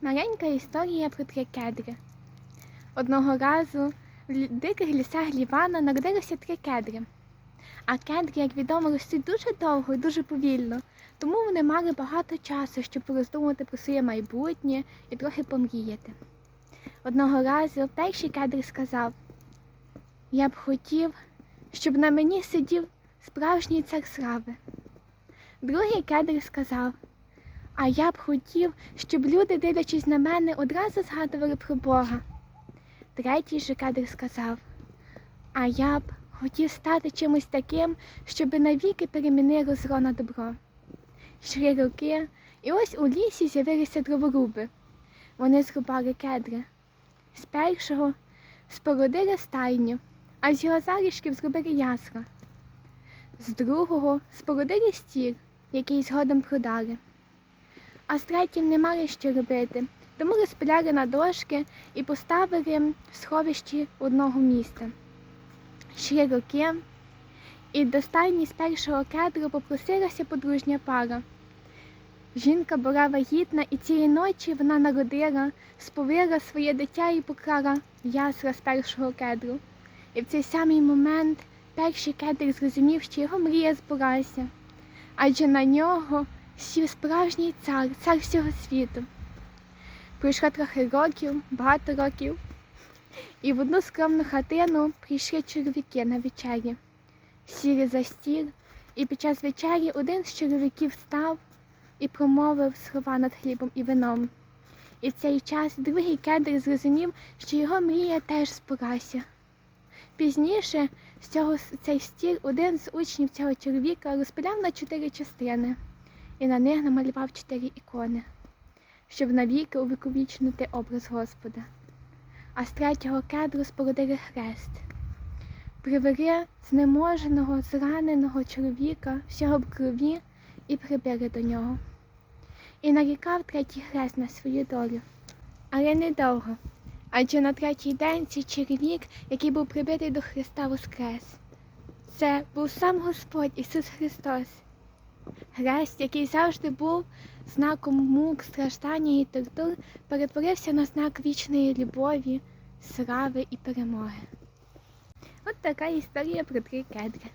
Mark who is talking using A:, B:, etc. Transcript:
A: Маленька історія про три кедри. Одного разу в диких лісах Лівана народилося три кедри. А кедри, як відомо, ростуть дуже довго і дуже повільно, тому вони мали багато часу, щоб пороздумувати про своє майбутнє і трохи помріяти. Одного разу перший кедр сказав: Я б хотів, щоб на мені сидів справжній цар слави. Другий кедр сказав: А я б хотів, щоб люди, дивлячись на мене, одразу згадували про Бога. Третій же кадр сказав: А я б хотів стати чимось таким, щоби навіки перемінило зло на добро. Йшли роки, і ось у лісі з'явилися дроворуби. Вони зрубали кедри. З першого спорудили стайню, а з його залишків зробили ясла. З другого спорудили стір, який згодом продали. А третім не мали що робити, тому розпиляли на дошки і поставили в сховищі одного міста. Йшли роки, і до з першого кедру попросилася подружня пара. Жінка була вагітна, і цієї ночі вона народила, сповила своє дитя і поклала ясла з першого кедру. І в цей самий момент перший кедр зрозумів, що його мрія збулася, адже на нього сів справжній цар, цар всього світу. Пройшло трохи років, багато років, і в одну скромну хатину прийшли чоловіки на вечері. Сіли за стіл, і під час вечері один з чоловіків став і промовив слова над хлібом і вином. І в цей час другий кедр зрозумів, що його мрія теж збулася. Пізніше з цього цей стіл один з учнів цього чоловіка розпиляв на чотири частини і на них намалював чотири ікони, щоб навіки увіковічнити образ Господа. А з третього кедру спорудили хрест. Привели знеможеного, зраненого чоловіка, всього в крові, і прибили до нього. І нарікав третій хрест на свою долю. Але недовго, адже на третій день цей чоловік, який був прибитий до Христа, воскрес. Це був сам Господь Ісус Христос. Хрест, який завжди був знаком мук, страждання і тортур, перетворився на знак вічної любові, слави і перемоги. От така історія про три кедри.